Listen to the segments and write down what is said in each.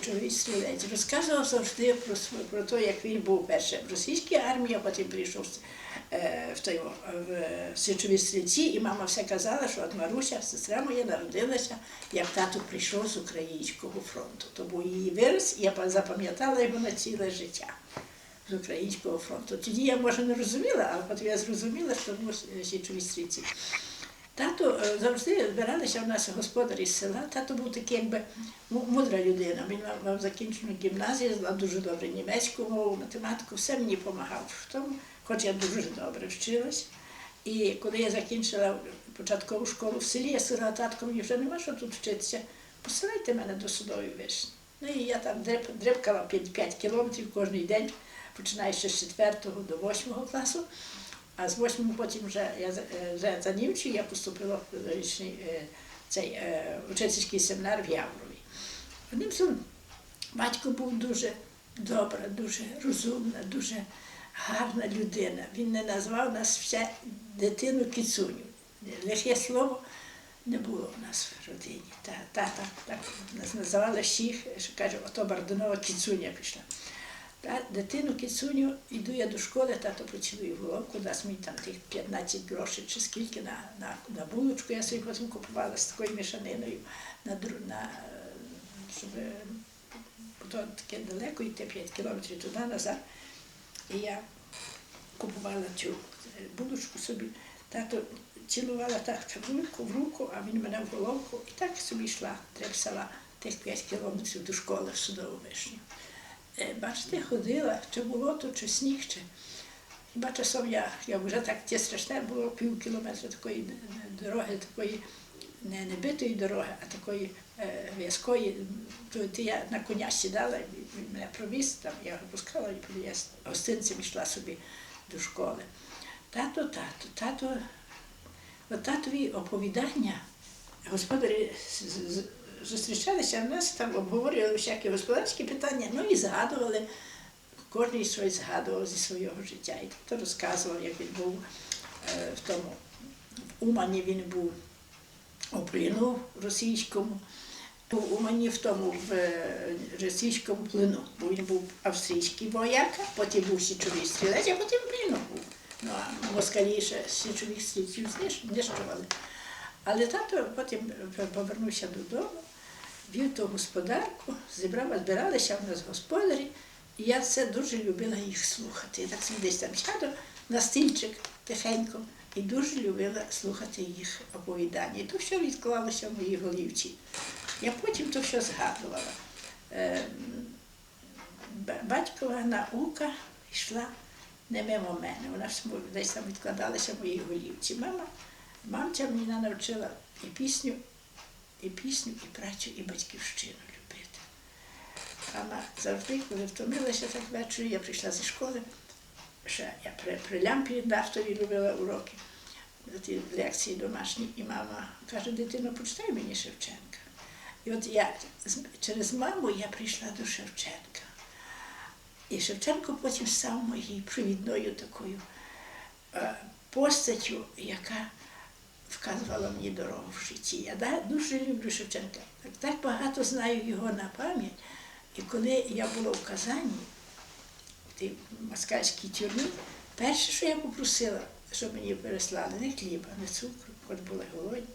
Чоловік стрілець розказував завжди про про те, як він був перше в російській армії, а потім прийшов е, в, той, в січові стрільці, і мама все казала, що от Маруся, сестра моя, народилася, як тато прийшов з українського фронту. То був її вираз, і я запам'ятала його на ціле життя з українського фронту. Тоді я, може, не розуміла, а потім я зрозуміла, що був січові стрільці. Тато е, завжди збиралися в нас господарі з села. Тато був такий, якби мудра людина. Він мав, закінчену гімназію, знав дуже добре німецьку мову, математику, все мені допомагав в тому, хоч я дуже добре вчилась. І коли я закінчила початкову школу в селі, я сказала, татко, мені вже нема що тут вчитися. Посилайте мене до судової вишні. Ну і я там 5, 5 кілометрів кожен день, починаючи з 4 до 8 класу. А з восьмого потім вже я вже за німчі я поступила в педагогічний цей учительський семінар в Яврові. Одним словом, батько був дуже добра, дуже розумна, дуже гарна людина. Він не назвав нас ще дитину кіцуню. Лихе слово не було в нас в родині. Та, та, так, так нас називали всіх, що каже, ото Бардунова кіцуня пішла. Дитину кицуню, йду я до школи, тато поцілує в головку, дасть мені там тих 15 грошей чи скільки на, на, на булочку, я собі потім купувала з такою мішаниною, на, на, щоб то таке далеко йти 5 кілометрів туди назад. І я купувала цю е, булочку собі. Тато цілувала так в в руку, а він мене в головку. І так собі йшла, трепсала тих 5 кілометрів до школи в судову вишню. Бачите, ходила, чи болото, чи сніг, чи. Хіба часом я, я вже так ті було пів кілометра такої дороги, такої не, не битої дороги, а такої е, в'язкої. То ти я на коня сідала, він мене провіз, там я його і я з гостинцем йшла собі до школи. Тато, тато, тато, от татові оповідання, господарі зустрічалися в нас, там обговорювали всякі господарські питання, ну і згадували, кожен щось згадував зі свого життя. І тато розказував, як він був е, в тому, в Умані він був у плену російському, був Умані в тому в е, російському плену, бо він був австрійський вояка, потім був січовий стрілець, а потім в плену був. Ну, а москалі ще січових стрільців знищ- знищували. Але тато потім повернувся додому, вів ту господарку, зібрав, збиралися в нас господарі, і я це дуже любила їх слухати. Я так собі десь там сяду на стільчик тихенько і дуже любила слухати їх оповідання. І то все відклалося в моїй голівці. Я потім то все згадувала. Ем, Батькова наука йшла не мимо мене. Вона десь там відкладалася в моїй голівці. Мама, мамця мене навчила і пісню, і пісню, і працю, і батьківщину любити. Мама завжди, коли втомилася так ввечері, я прийшла зі школи, ще я при, при лямпі нафтові любила уроки, ті лекції домашні, і мама каже, дитино, почитай мені Шевченка. І от я через маму я прийшла до Шевченка. І Шевченко потім став моєю провідною такою е, постаттю, яка вказувала мені дорогу в житті. Я дуже люблю Шевченка. Так, багато знаю його на пам'ять. І коли я була в Казані, в москальській тюрмі, перше, що я попросила, щоб мені переслали не хліба, не цукру, хоч були голодні,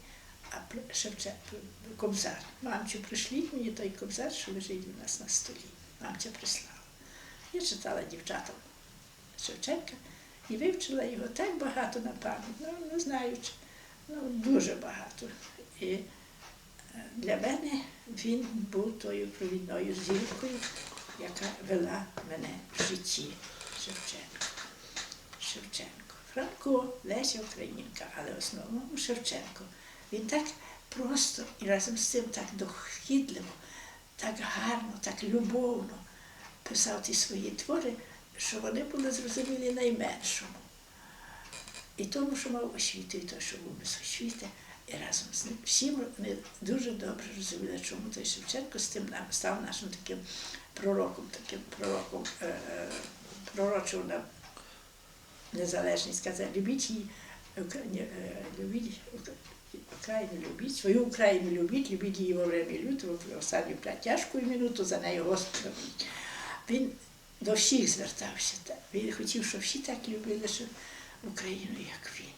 а Шевченко, кобзар. Мамчу, пришліть мені той кобзар, що лежить у нас на столі. Мамця прислала. Я читала дівчатам Шевченка і вивчила його так багато на пам'ять, ну не знаю, чи- ну дуже багато. І е, для мене він був тою провідною зіркою, яка вела мене в житті. Шевченко. Шевченко. Франко, Леся Українка, але в основному Шевченко. Він так просто і разом з цим так дохідливо, так гарно, так любовно писав ті свої твори, що вони були зрозумілі найменшому. І тому, що мав освіту, і той, що був без освіти, і разом з ним всі ми дуже добре розуміли, чому той Шевченко з тим став нашим таким пророком, таким пророком, е, е, пророчив нам незалежність, сказав, любіть її, е, любіть Україну любіть, свою Україну любіть, любіть її во время лютого, в останню тяжку минуту за нею Господа. Він до всіх звертався. Він хотів, щоб всі так любили що Україну, як він.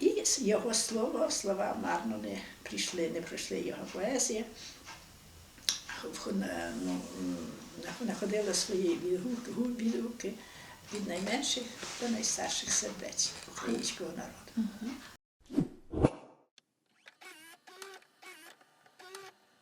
І його слово, слова марно не прийшли, не пройшли його поезія. Ну, знаходила свої відгуки від найменших до найстарших сердець українського народу.